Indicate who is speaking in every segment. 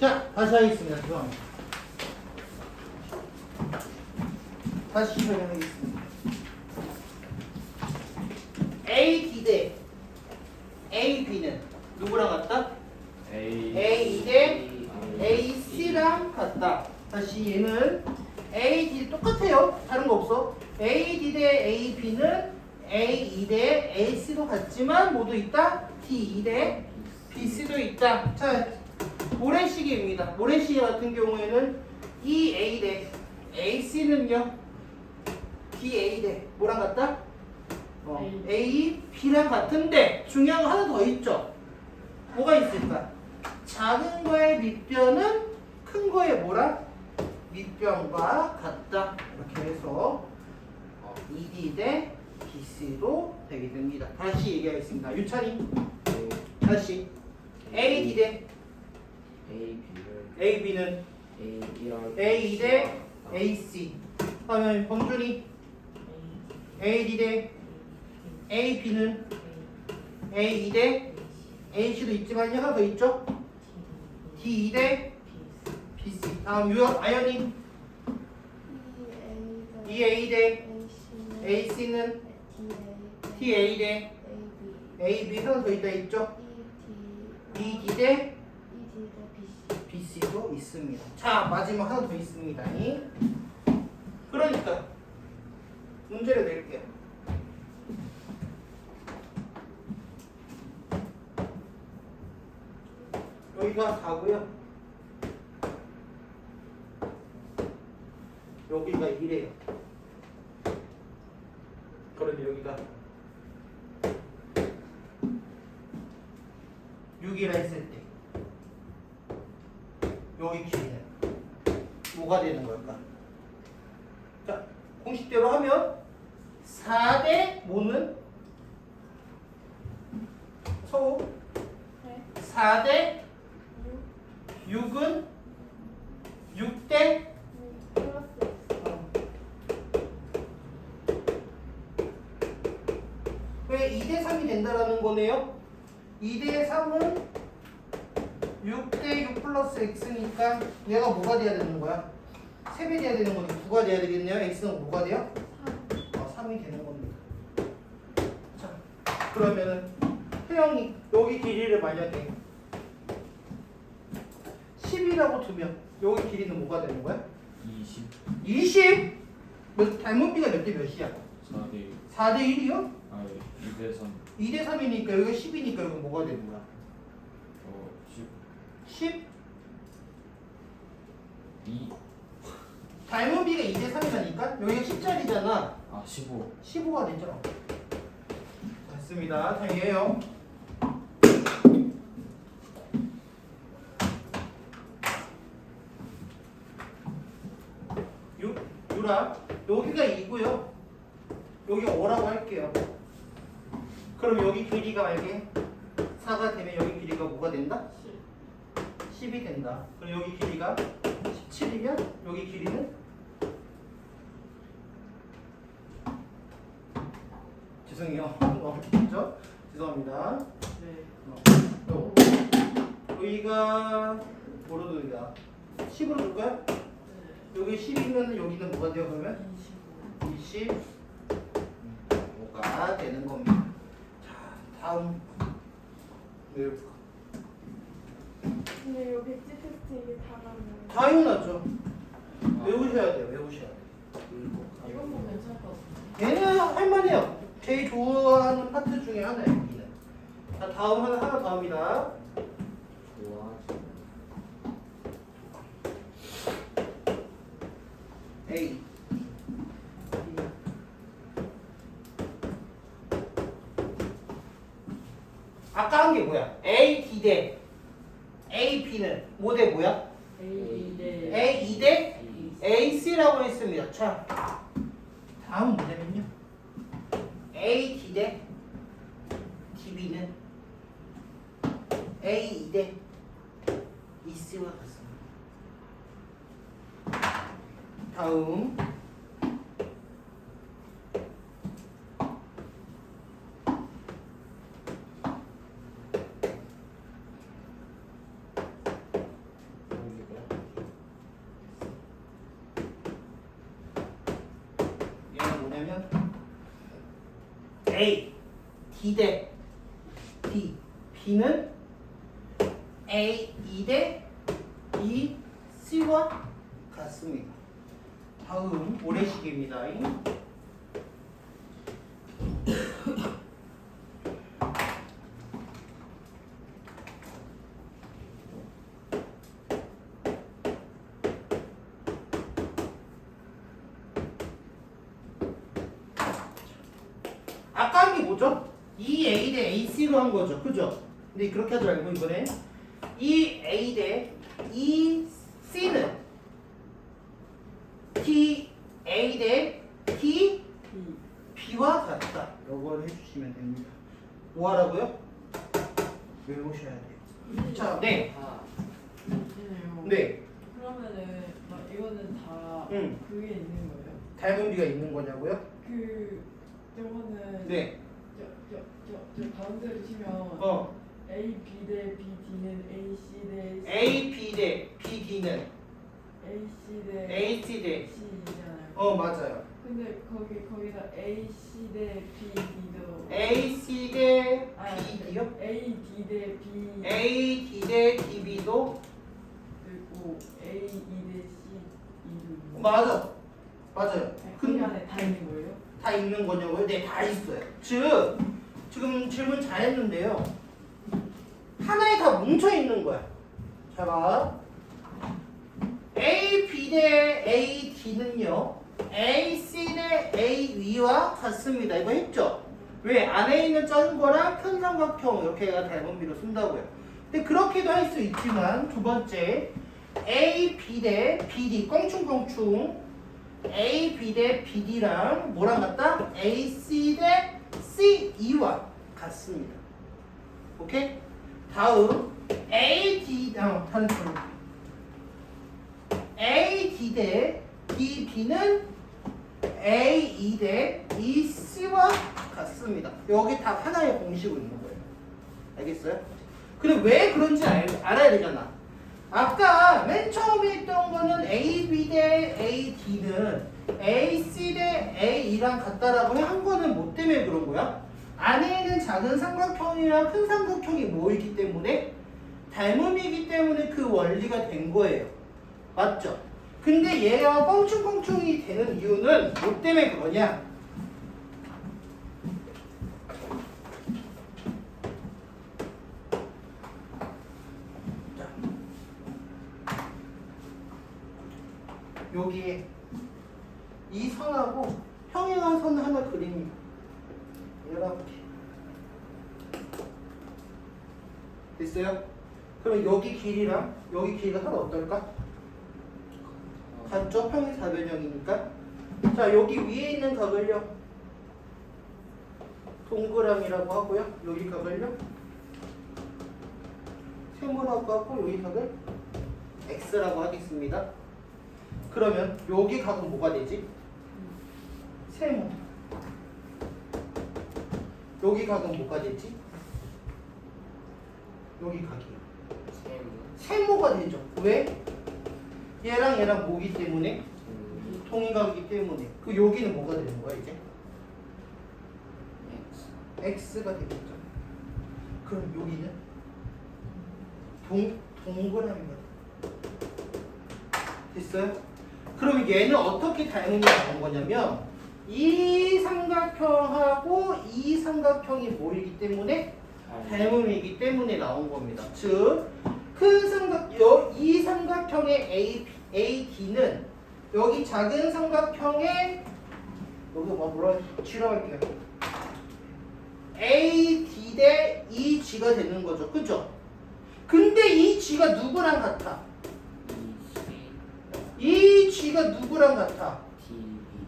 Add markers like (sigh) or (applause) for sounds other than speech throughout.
Speaker 1: 자, 다시 하겠습니다. 죄송합니다. 다시 설명하겠습니다. A, D 대 A, B는 누구랑 같다?
Speaker 2: A
Speaker 1: A 대 A, C랑 같다. 다시 얘는 A, D 똑같아요. 다른 거 없어. A, D 대 A, B는 A, E 대 A, C도 같지만 모두 있다. D, E 대 B, C도 있다. 자, 모래시계입니다. 모래시계 같은 경우에는 E, A 대 A, C는요. B, A 대 뭐랑 같다? 어, A, B랑 같은데 중요한 거 하나 더 있죠. 뭐가 있을까? 작은 거의 밑변은 큰 거의 뭐라? 밑변과 같다. 이렇게 해서 어, ED 대 BC로 되게 됩니다. 다시 얘기하겠습니다. 유찬이 다시 AD 대
Speaker 2: A B를
Speaker 1: AB는
Speaker 2: A B랑
Speaker 1: A 대 AC. 그러면 범준이 AD 대 AB는 A 대 AC도 있지만 하나 더 있죠? D 대 BC. 다음 유학 아연이 EA 대 AC는 TA 대 AB 하나 더 있다 있죠? ED 대 BC도 있습니다. 자 마지막 하나 더 있습니다. 그러니까 문제를 낼게요. 여기가 4고요. 여기가 1이에요. 그런데 여기가 6이라 했을 때 여기 길이는 뭐가 되는 걸까? 자, 공식대로 하면 4대 뭐는 서우 4대 6은 6대 왜 2대 3이 된다라는 거네요? 2대 3은 6대 6 플러스 x니까 얘가 뭐가 돼야 되는 거야? 3배 돼야 되는 거니까 9가 돼야 되겠네요. x는 뭐가 돼요? 어, 3이 되는 겁니다. 자, 그러면은 태영이 여기 길이를 만약에 10이라고 두면 여기 길이는 뭐가 되는 거야?
Speaker 2: 20
Speaker 1: 20? 몇, 닮은비가 몇 대 몇이야?
Speaker 2: 4대
Speaker 1: 4대 1이요?
Speaker 2: 아 2대 3
Speaker 1: 2대 3이니까 여기가 10이니까 여기 뭐가 되는 거야?
Speaker 2: 어10
Speaker 1: 10?
Speaker 2: 2
Speaker 1: 닮은 비가 2대 3이라니까? 여기가 10짜리잖아.
Speaker 2: 아 15
Speaker 1: 15가 되죠. 맞습니다. 다행이에요. 유, 유라, 여기가 2고요. 여기 5라고 할게요. 그럼 여기 길이가 만약에 4가 되면 여기 길이가 뭐가 된다? 10이 된다. 그럼 여기 길이가 17이면 여기 길이는 죄송해요. (laughs) 어, 그죠? 죄송합니다. 어, 여기가 뭐로 둘까? 10으로 둘까요? 여기 10이면 여기는 뭐가 돼요 그러면? 25가 되는 겁니다. 자, 다음 네,
Speaker 3: 근데 이거 백지 테스트 이게 다 나면
Speaker 1: 당연하죠. 외우셔야 돼요. 외우셔야 돼요.
Speaker 3: 이건 뭐 괜찮을 것 같아.
Speaker 1: 얘는 할만해요. 제일 좋아하는 파트 중에 하나예요. 여기는. 자, 다음 하나 하나 더 합니다. A. 아까 한 게 뭐야? A, D 대 뭐 5대 뭐야?
Speaker 3: A
Speaker 1: 2대 AC라고 했습니다. 자, 다음 문제는요. AD 대 DB는 A2 대 EC와 같습니다. 다음 A, D 대 B, B는 A, E 대 B, C와 같습니다. 다음 모래시계입니다. 아까 한 게 뭐죠? 이 A 대 AC로 한 거죠. 그죠? 근데 그렇게 하지 말고 이번에 이 A 대 이 C는 T A 대 T B와 같다. 이걸 해주시면 됩니다. 뭐 하라고요? 외우셔야 돼요. 자, 네.
Speaker 2: 아.
Speaker 1: 네.
Speaker 3: 그러면은 막 이거는 다
Speaker 1: 응.
Speaker 3: 그게 있는 거예요?
Speaker 1: 닮은 비가 있는 거냐고요?
Speaker 3: 그 저거는
Speaker 1: 네.
Speaker 3: 저저저 저 가운데로 치면
Speaker 1: 어.
Speaker 3: A B 대 B D는 A C 대
Speaker 1: A, B 대 B, D는
Speaker 3: A C 대
Speaker 1: A, C 대
Speaker 3: C잖아요.
Speaker 1: 어, 맞아요.
Speaker 3: 근데 거기 거기다 A C 대 B D도
Speaker 1: A, C 대
Speaker 3: 아,
Speaker 1: B, D요?
Speaker 3: A D 대 B
Speaker 1: A, D 대 DB도
Speaker 3: 있고 A E 대 C E도
Speaker 1: 맞아. 맞아요.
Speaker 3: 그
Speaker 1: 근-
Speaker 3: 안에 다 있는 거예요?
Speaker 1: 다 있는 거냐고요? 네, 다 있어요. 즉, 지금 질문 잘했는데요. 하나에 다 뭉쳐 있는 거야. 자, 봐. A, B 대 A, D는요. A, C 대 A, E와 같습니다. 이거 했죠? 왜? 안에 있는 작은 거랑 큰 삼각형 이렇게가 닮은 비로 쓴다고요. 근데 그렇게도 할 수 있지만 두 번째 A, B 대 BD 껑충껑충 A, B 대 BD랑 뭐랑 같다? A, C 대 C, E와 같습니다. 오케이? 다음 A, D 어, 다른 거 A, D 대 D, B는 A, E 대 E, C와 같습니다. 여기 다 하나의 공식으로 있는 거예요. 알겠어요? 근데 왜 그런지 알, 알아야 되잖아. 아까 맨 처음에 있던 거는 A, B 대 A, D는 A, C 대 A랑 같다라고 한 거는 뭐 때문에 그런 거야? 안에 있는 작은 삼각형이랑 큰 삼각형이 모이기 때문에 닮음이기 때문에 그 원리가 된 거예요. 맞죠? 근데 얘가 뻥충뻥충이 되는 이유는 뭐 때문에 그러냐? 자, 여기에 이 선하고 평행한 선 하나 그립니다. 이렇게. 됐어요? 그럼 여기 길이랑 여기 길이가 하나 어떨까? 같죠? 평행 사변형이니까. 자, 여기 위에 있는 각을요. 동그라미라고 하고요. 여기 각을요. 세모라고 하고 여기 각을 x라고 하겠습니다. 그러면 여기 각은 뭐가 되지? 세모. 여기 각은 뭐가 되지? 여기 각이요.
Speaker 2: 세모,
Speaker 1: 세모가 되죠. 왜? 얘랑 얘랑 뭐기 때문에? 통일각이기 때문에. 그 여기는 뭐가 되는 거야 이제? X가 되겠죠. 그럼 여기는 동 동그라미가 돼. 됐어요? 그럼 얘는 어떻게 닮음이 나온 거냐면 이 삼각형하고 이 삼각형이 모이기 때문에 닮음이기 때문에 나온 겁니다. 즉, 큰 삼각, 여, 이 삼각형의 A, AD는 여기 작은 삼각형의 여기 뭐 뭐라 치료할게요. AD 대 EG가 되는 거죠. 그죠? 근데 이 G가 누구랑 같아?
Speaker 2: E,
Speaker 1: 이 G가 누구랑 같아?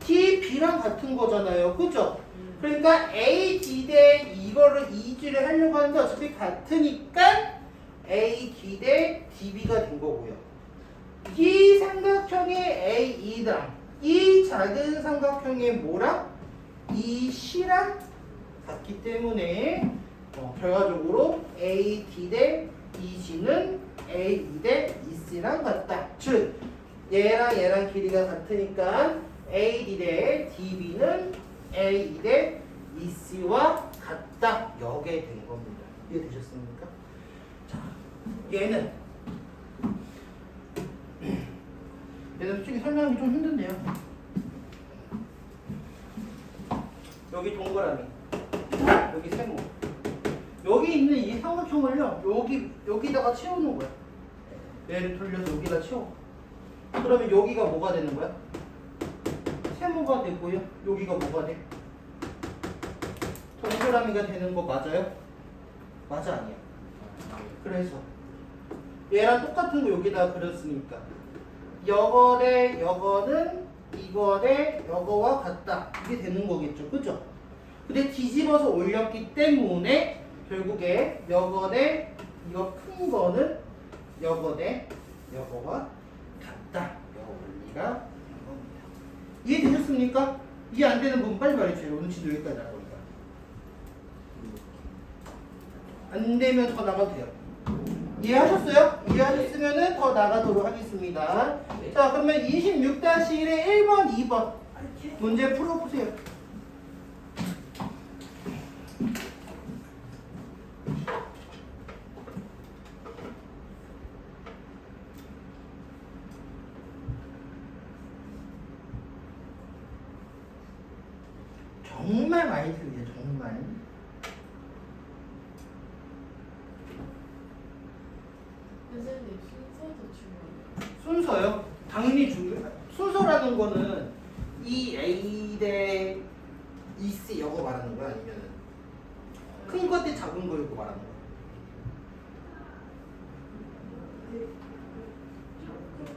Speaker 2: T,
Speaker 1: TB랑 같은 거잖아요. 그죠? 그러니까 AD 대 이거를 이지를 하려고 하는데 어차피 같으니까 AD 대 DB가 된 거고요. 이 삼각형의 AE랑 이 작은 삼각형의 뭐랑 이 C랑 같기 때문에 어, 결과적으로 AD 대 EC는 AE 대 EC랑 같다. 즉 얘랑 얘랑 길이가 같으니까 AD 대 DB는 AE 대 EC와 같다. 여게 된 겁니다. 이해되셨습니까? 자, 얘는 (clears throat) 얘는 솔직히 설명하기 좀 힘든데요. 여기 동그라미, 여기 세모. 여기 있는 이 삼각형을요, 여기 여기다가 채우는 거야. 얘를 돌려서 여기다 채워. 그러면 여기가 뭐가 되는 거야? 세모가 되고요. 여기가 뭐가 돼? 동그라미가 되는 거 맞아요? 맞아 아니야? 그래서 얘랑 똑같은 거 여기다 그렸으니까 여거 대 여거는 이거 대 여거와 같다 이게 되는 거겠죠 그죠? 근데 뒤집어서 올렸기 때문에 결국에 여거 대 이거 큰 거는 여거 대 여거와 요 원리가 이해되셨습니까? 이해 안 되는 부분 빨리 말해주세요. 오늘 지도 여기까지 나올 거니까 안 되면 더 나가도 돼요. 이해하셨어요? 이해하셨으면 더 나가도록 하겠습니다. 자 그러면 26-1의 1번 2번 문제 풀어보세요 정말 많이 틀려요 정말
Speaker 3: 순서도 중요해요.
Speaker 1: 순서요? 당연히 중요. 순서라는 거는 이 A 대 EC 이거 말하는 거야 아니면 큰 거 대 작은 거 이거 말하는 거야?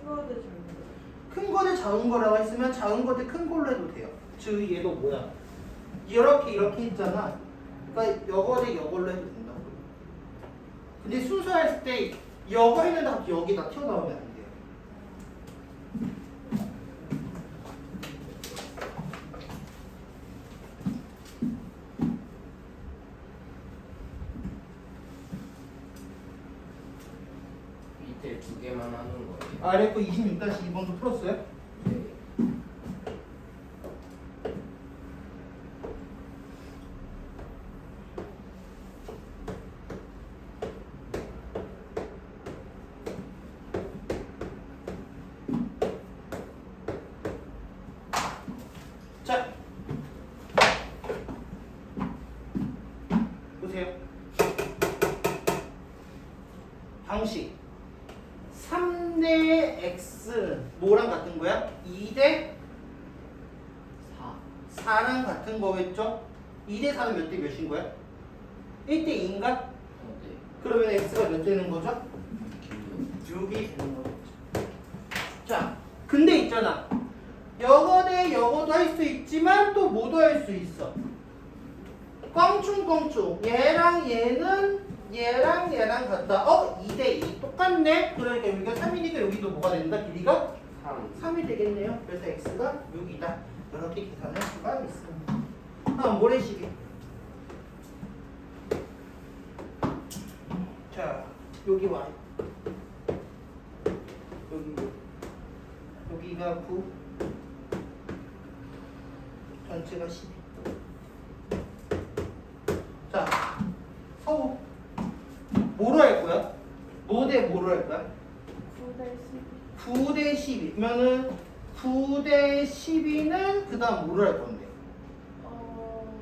Speaker 3: 큰거대 중요.
Speaker 1: 큰거대 작은 거라고 했으면 작은 거대큰 걸로 해도 돼요. 즉 얘도 뭐야? 이렇게 이렇게 있잖아. 그러니까 여거 대 여걸로 해도 된다고. 근데 순서했을 때 여거 했는데 갑자기 여기다 튀어나오면 안 돼요.
Speaker 2: 밑에 두 개만 하는 거예요.
Speaker 1: 아래 거 26-2번도 풀었어요?
Speaker 2: 네.
Speaker 1: 자, 보세요. 방식 3대 x는 뭐랑 같은 거야? 2대
Speaker 2: 4.
Speaker 1: 4랑 같은 거겠죠? 2대 4는 몇 대 몇인 거야? 1대 2인가?
Speaker 2: 어, 네.
Speaker 1: 그러면 x가 몇 되는 거죠?
Speaker 2: 길요.
Speaker 1: 6이 되는 거죠. 자, 근데 있잖아. 여거 대 여거도 할 수 있지만 또 뭐도 할수 있어. 껑충껑충. 얘랑 얘는 얘랑 얘랑 같다. 어? 2대2 똑같네? 그러니까 여기가 3이니까 여기도 뭐가 된다? 길이가
Speaker 2: 3.
Speaker 1: 3이 되겠네요. 그래서 x가 6이다. 이렇게 계산할 수가 있습니다. 다음 모래시계. 자, 여기 y. 여기 여기가 9. 전체가 12. 자, 서우. 뭐로 할 거야? 뭐 대 뭐로 할 거야?
Speaker 3: 9대 12.
Speaker 1: 9대 12. 그러면은 9대 12는 그 다음 뭐를 할 건데?
Speaker 3: 어.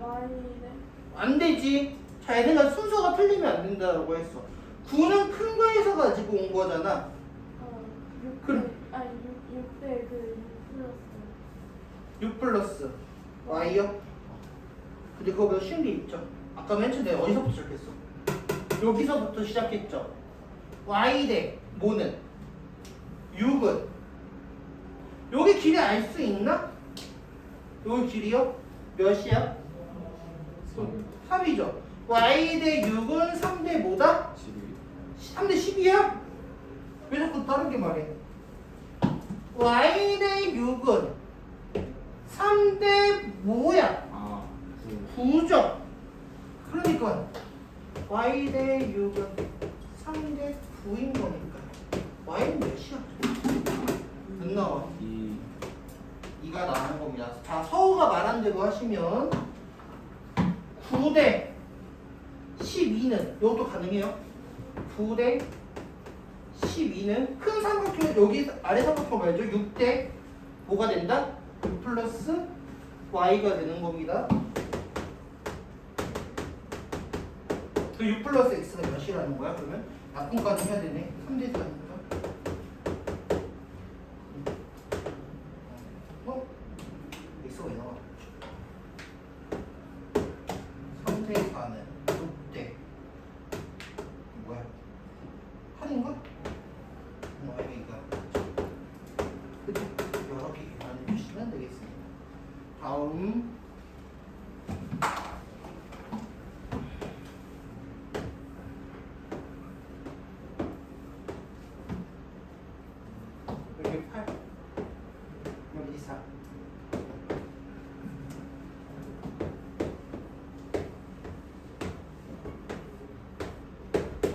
Speaker 3: Y네.
Speaker 1: 안 되지. 자, 얘네가 순서가 틀리면 안 된다고 했어. 9는 큰 거에서 가지고 온 거잖아.
Speaker 3: 어. 6대.
Speaker 1: 그럼.
Speaker 3: 아니 6 6대 그 6 플러스.
Speaker 1: 6 플러스 y요? 근데 그거보다 쉬운 게 있죠. 아까 맨 처음에 어디서부터 시작했어? 여기서부터 시작했죠. y 대 뭐는? 6은 여기 길이 알 수 있나? 여기 길이요? 몇이야? 3이죠. y 대 6은 3 대 뭐다? 3 대 10이야? 왜 자꾸 다르게 말해? y 대 6은 3대 뭐야?
Speaker 2: 아.
Speaker 1: 9죠. 그러니까 y 대 6은 3대 9인 거니까 y는 몇이야? 안 나와.
Speaker 2: 2.
Speaker 1: 2가 나오는 겁니다. 자, 서우가 말한 대로 하시면 따지면 9대 12는 이것도 가능해요. 9대 12는 큰 삼각형 여기 아래 삼각형 말죠. 6대 뭐가 된다? 6 플러스 y가 되는 겁니다. 그6 플러스 x가 몇이라는 거야? 그러면 약분까지 해야 되네. 3대 4니까. 어? x가 왜 나와? 3대 4는 6대 뭐야? 8인가? 뭐 여기가 그죠? 여러 개 만들어주시면 되겠습니다. 다음 여기 8 여기 4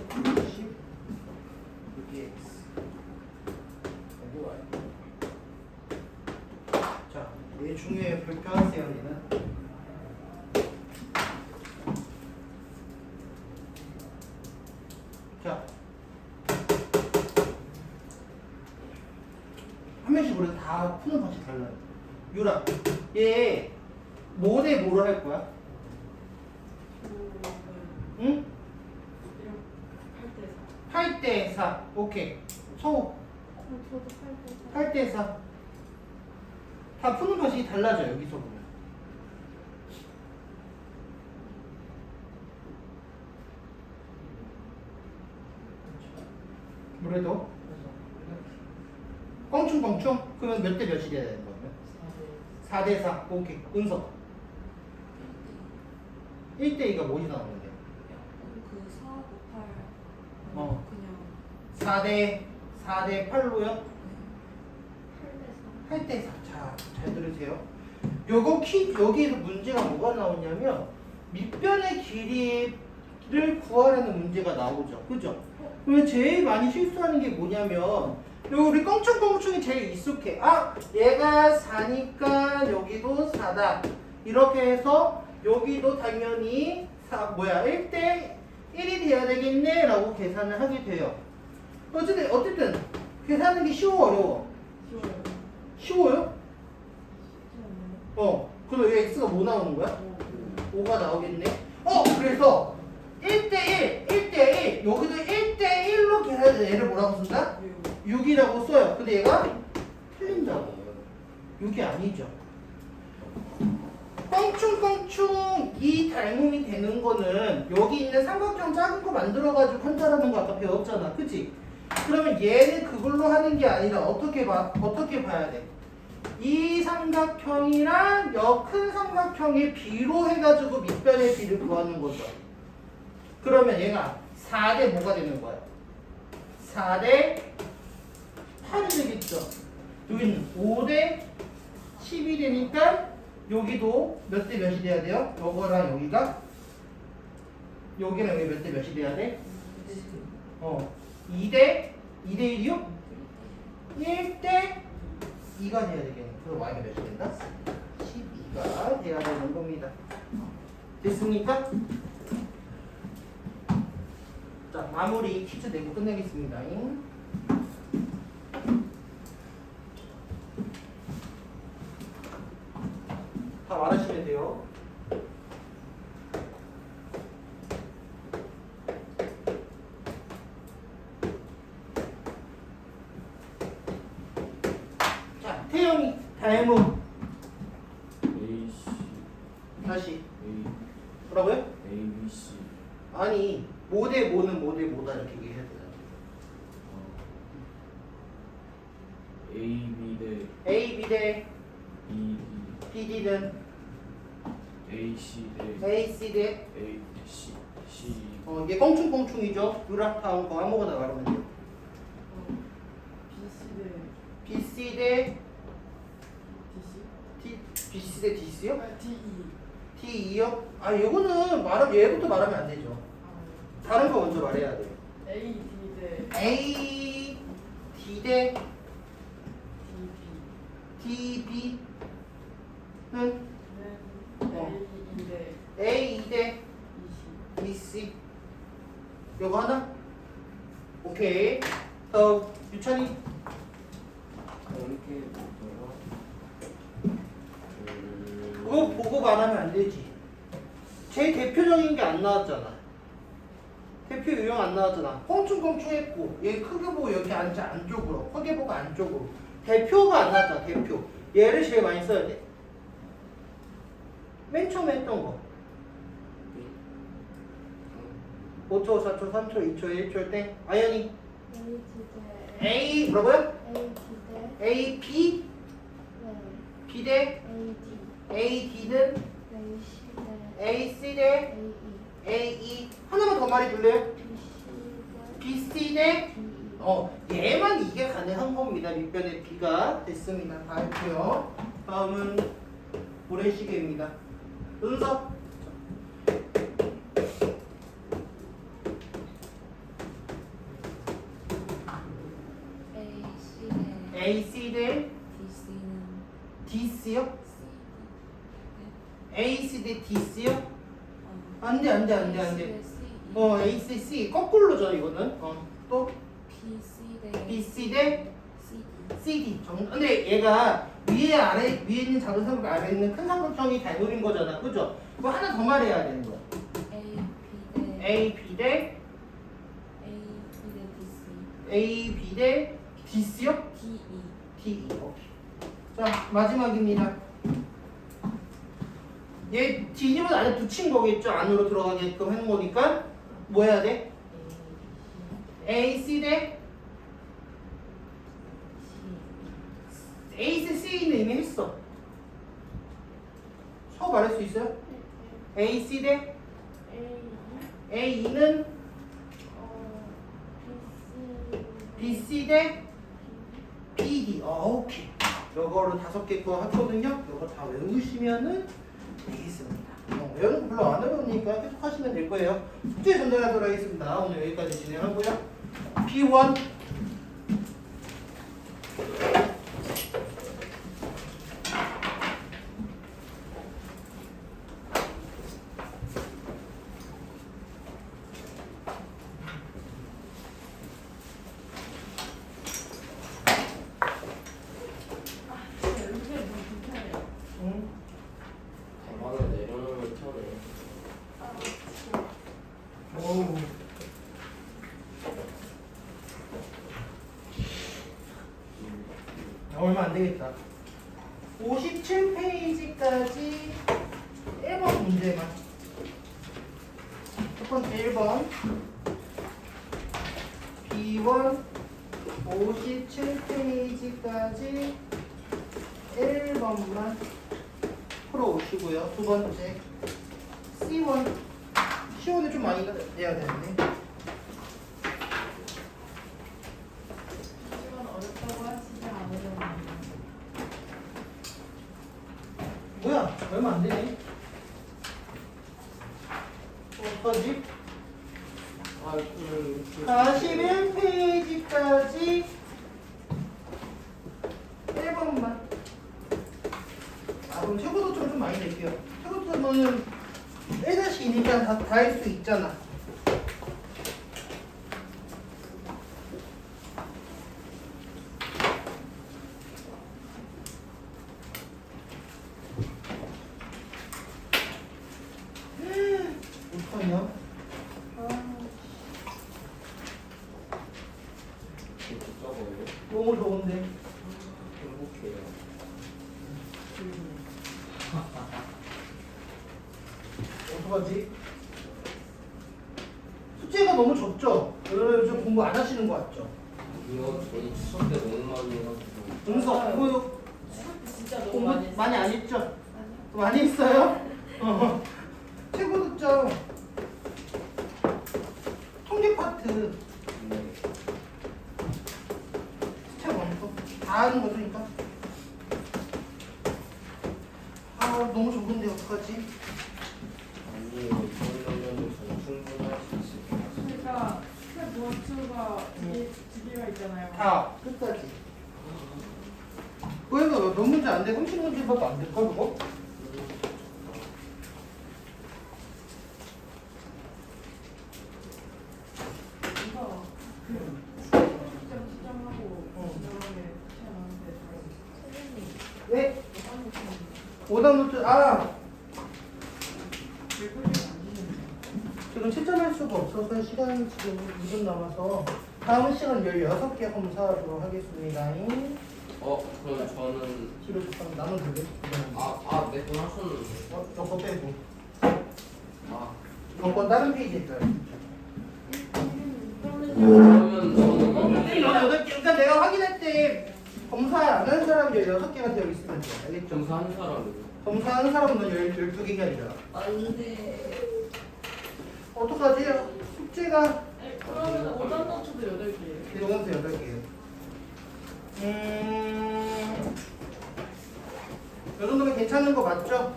Speaker 1: 10 여기 X 여기 Y 자, 얘 중요해 불편하세요 얘는 자, 한 명씩 우리 다 푸는 방식 달라요. 유라, 얘 뭐대 뭐로 할 거야? 응? 8대 4. 오케이. 서우
Speaker 3: 저도 8대
Speaker 1: 8대 4. 다 푸는 방식이 달라져 여기서 보면. 뭐래도 껑충껑충 그러면 몇 대 몇이 돼야 되는 거면? 4대 4. 오케이. 은서. 1대 2가 뭐이 나오는데?
Speaker 4: 그4 곱할
Speaker 1: 어.
Speaker 4: 그냥
Speaker 1: 4대 4대 8로요?
Speaker 4: 8대
Speaker 1: 8대 4. 자, 잘 들으세요. 요거 키 여기에서 문제가 뭐가 나오냐면 밑변의 길이를 구하라는 문제가 나오죠. 그죠? 그러면 제일 많이 실수하는 게 뭐냐면 요 우리 껑충껑충이 제일 익숙해. 아, 얘가 4니까 여기도 4다. 이렇게 해서 여기도 당연히 4 뭐야? 1대 1이 돼야 되겠네 라고 계산을 하게 돼요. 어쨌든 어쨌든 계산하는 게 쉬워 어려워.
Speaker 3: 쉬워요.
Speaker 1: 쉬워요? 어. 그럼 여기 x가 뭐 나오는 거야?
Speaker 3: 오.
Speaker 1: 5가 나오겠네. 어, 그래서 1대1, 1대1, 여기도 1대1로 계산해서 얘를 뭐라고 쓴다? 6이라고 써요. 근데 얘가 틀린다고. 6이 아니죠. 껑충껑충 이 닮음이 되는 거는 여기 있는 삼각형 작은 거 만들어가지고 한다라는 거 아까 배웠잖아. 그치? 그러면 얘는 그걸로 하는 게 아니라 어떻게 봐? 어떻게 봐야 돼? 이 삼각형이랑 여큰 삼각형의 비로 해가지고 밑변의 비를 구하는 거죠. 그러면 얘가 4대 뭐가 되는 거야? 4대 8이 되겠죠. 여기는 5대 10이 되니까 여기도 몇 대 몇이 돼야 돼요? 요거랑 여기가 여기랑 여기 몇 대 몇이 돼야 돼? 어 2대 2대 1이요? 1대 2가 돼야 되겠네. 그럼 y가 몇이 된다? 12가 돼야 되는 겁니다. 됐습니까? 자 마무리 퀴즈 내고 끝내겠습니다. 다 말하시면 돼요. 자, 태영이
Speaker 2: A C.
Speaker 1: 다시.
Speaker 2: A.
Speaker 1: 뭐라고요?
Speaker 2: A B C.
Speaker 1: 아니 모대 모는 모대 모다 이렇게 얘기해야 되잖아.
Speaker 2: 어. A B 대
Speaker 1: A, B 대
Speaker 2: B
Speaker 1: B, D는
Speaker 2: D A C 대
Speaker 1: A, C 대
Speaker 2: A C C
Speaker 1: 어, 이게 껑충껑충이죠. 유라 다음 거 아무거나 말하면 돼요.
Speaker 3: BC 대 DC?
Speaker 1: T, B, C 대 D요?
Speaker 3: 아, DE.
Speaker 1: T, E요? 아, 이거는 말하면 얘부터 말하면 안 되죠.
Speaker 3: 아,
Speaker 1: 다른 거 먼저 말해야 돼요.
Speaker 3: A, D 대
Speaker 1: A, D 대
Speaker 3: DB.
Speaker 1: D, B는
Speaker 3: 는
Speaker 1: 오케이. 더 유찬이
Speaker 2: 이렇게? 음,
Speaker 1: 그거 보고 말하면 안 되지. 제일 대표적인 게 안 나왔잖아. 대표 유형 안 나왔잖아. 껑충껑충했고 얘 크게 보고 여기 앉아 안쪽으로 크게 보고 안쪽으로 대표가 안 나왔잖아. 대표 얘를 제일 많이 써야 돼. 맨 처음에 했던 거. 5초, 4초, 3초, 2초, 1초 때 아연이.
Speaker 5: A 기대.
Speaker 1: A 뭐라고요?
Speaker 5: A 기대.
Speaker 1: A, B,
Speaker 5: 네.
Speaker 1: B 대?
Speaker 5: A D.
Speaker 1: A, D는?
Speaker 5: A 시대.
Speaker 1: A, C 대?
Speaker 5: A E.
Speaker 1: A, E. 하나만 더 말해줄래요?
Speaker 5: B 시대.
Speaker 1: B, C 대?
Speaker 5: B E.
Speaker 1: 어, 얘만 이게 가능한 겁니다. 밑변의 B가 됐습니다. 다 했고요. 다음은 모래시계입니다. 은서
Speaker 4: A C대
Speaker 1: A, C 대
Speaker 4: D C는
Speaker 1: D, C요?
Speaker 4: C
Speaker 1: A, C 대 D, C요?
Speaker 4: 어.
Speaker 1: 안 돼, 안 돼, 안 돼, 안 돼.
Speaker 4: A C
Speaker 1: 어, A, C, 거꾸로죠, 이거는. 어, 또
Speaker 4: B C 대
Speaker 1: B, C 대
Speaker 4: C D
Speaker 1: C, D 정도. 근데 얘가 위에 아래 위에 있는 작은 삼각 아래 있는 큰 삼각형이 잘못인 거잖아, 그죠? 그거 하나 더 말해야 되는 거야.
Speaker 4: A B 대
Speaker 1: A, B 대
Speaker 4: A B 대 D C
Speaker 1: A, B 대 D, C요?
Speaker 4: D E
Speaker 1: D, E. 오케이. 자, 마지막입니다. 얘 뒤집은 안에 붙인 거겠죠? 안으로 들어가게끔 하는 거니까 뭐 해야 돼? A, C 대 A, C, C는 이미 했어. 서 말할 수 있어요? A, C 대
Speaker 5: A
Speaker 1: E는
Speaker 5: 어 B
Speaker 1: B, C 대 B, D. 어, 오케이. 요거를 다섯 개거 했거든요. 요거 다 외우시면은 되겠습니다. 어, 외우는 거 별로 안 어려우니까 계속 하시면 될 거예요. 숙제 전달하도록 하겠습니다. 오늘 여기까지 진행하고요. P1
Speaker 3: 이렇게 뭐 불편해요.
Speaker 1: 응?
Speaker 2: 가방을 내려놓으면 편해.
Speaker 1: 어우. 얼마 안 되겠다. 57페이지까지 1번 문제만. 첫 번째 1번. B1 57페이지까지 1번만 풀어오시고요. 두 번째 C1 시원에 좀 많이 내야 되는데.
Speaker 3: 하지만 어렵다고 하시지 않으려나.
Speaker 1: 뭐야? 얼마 안 되네. 어떡하지?
Speaker 2: 아, 음,
Speaker 1: 41페이지까지 1번만. 아, 그럼 최고도점 좀 많이 낼게요. 최고도점은 1-2니까 다, 다 할 수 있잖아. 어떡하냐?
Speaker 2: 이렇게 적어요.
Speaker 1: 너무 좋은데.
Speaker 2: 행복해요.
Speaker 1: 어떡하지? 숙제가 너무 적죠? 여러분 좀 공부 안 하시는 거 같죠?
Speaker 2: 이거 저희 추석 때 너무 많이 해가지고.
Speaker 1: 은서 공부
Speaker 3: 진짜 너무
Speaker 1: 공부
Speaker 3: 많이 했어요.
Speaker 1: 많이 안 했죠? 많이 했어요? (laughs) 어. 안 돼. 공식 문제법 안 될걸 그거?
Speaker 3: 네.
Speaker 1: 오답 노트 아. 지금 채점할 수가 없어서 시간 지금 2분 남아서 다음 시간 16개 검사하도록 하겠습니다.
Speaker 2: 어 그럼 저는
Speaker 1: 뒤로 좀 남은 두 개.
Speaker 2: 아아 내돈 하셨는데
Speaker 1: 어, 저거 빼고.
Speaker 2: 아
Speaker 1: 이건 다른 페이지에 있어요.
Speaker 2: 그러면 저는
Speaker 1: 이거 여덟 개. 그러니까 내가 확인할 때 검사 안 하는 사람이 16개가 되어 있으면 돼. 알겠죠?
Speaker 2: 점수하는 사람이요
Speaker 1: 검사하는 사람은 12개가 아니라.
Speaker 2: 안돼
Speaker 1: 어떡하지? 숙제가
Speaker 3: 그러면 오답 노트도 8개예요.
Speaker 1: 대동원서 8개예요. 음... 이 정도면 괜찮은 거 맞죠?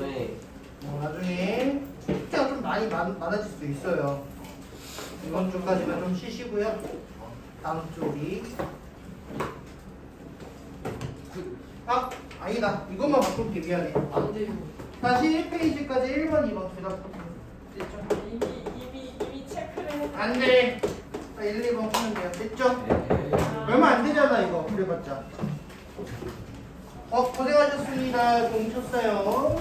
Speaker 2: 네
Speaker 1: 어, 나중에 숙제가 좀 많이 많, 많아질 수 있어요. 이번 주까지는 좀 쉬시고요. 어, 다음 주 우리 아 아니다 이것만 바꿀게 미안해.
Speaker 2: 안 돼요
Speaker 1: 다시 1페이지까지 1번 2번 대답 됐죠?
Speaker 3: 이미 이미 이미 체크를 했.
Speaker 1: 안 돼 1, 2번 하면 돼요. 됐죠?
Speaker 2: 네.
Speaker 1: 얼마 안 되잖아 이거. 그래봤자. 어 고생하셨습니다. 공 쳤어요